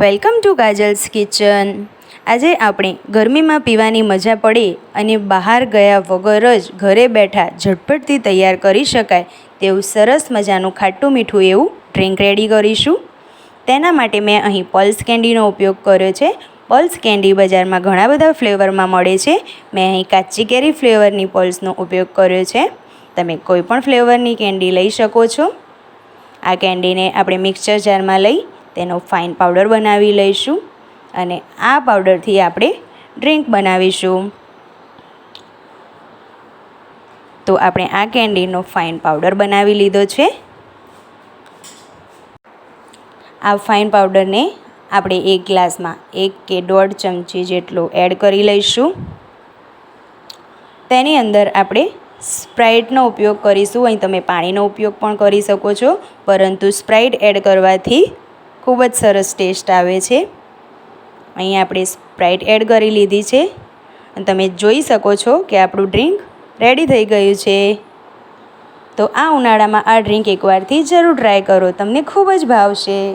Welcome to કાજલ્સ kitchen. આજે આપણે ગરમીમાં પીવાની મજા પડે અને બહાર ગયા વગર જ ઘરે બેઠા ઝટપટથી તૈયાર કરી શકાય તેવું સરસ મજાનું ખાટું મીઠું એવું ડ્રિંક રેડી કરીશું. તેના માટે મેં અહીં પલ્સ કેન્ડીનો ઉપયોગ કર્યો છે. પલ્સ કેન્ડી બજારમાં ઘણા બધા ફ્લેવરમાં મળે છે. મેં અહીં કાચી કેરી ફ્લેવરની પલ્સનો ઉપયોગ કર્યો છે. તમે કોઈ પણ ફ્લેવરની કેન્ડી લઈ શકો છો. આ કેન્ડીને આપણે મિક્સર જારમાં લઈ તેનો ફાઇન પાવડર બનાવી લઈશું અને આ પાવડરથી આપણે ડ્રિંક બનાવીશું. તો આપણે આ કેન્ડીનો ફાઇન પાવડર બનાવી લીધો છે. આ ફાઇન પાવડરને આપણે એક ગ્લાસમાં એક કે દોઢ ચમચી જેટલો એડ કરી લઈશું. તેની અંદર આપણે સ્પ્રાઇટનો ઉપયોગ કરીશું. અહીં તમે પાણીનો ઉપયોગ પણ કરી શકો છો, પરંતુ સ્પ્રાઇટ એડ કરવાથી ખૂબ જ સરસ ટેસ્ટ આવે છે. અહીં આપણે સ્પ્રાઇટ એડ કરી લીધી છે. અને તમે જોઈ શકો છો કે આપણું ડ્રિંક રેડી થઈ ગયું છે. તો આ ઉનાળામાં આ ડ્રિંક એકવારથી જરૂર ટ્રાય કરો. તમને ખૂબ જ ભાવશે.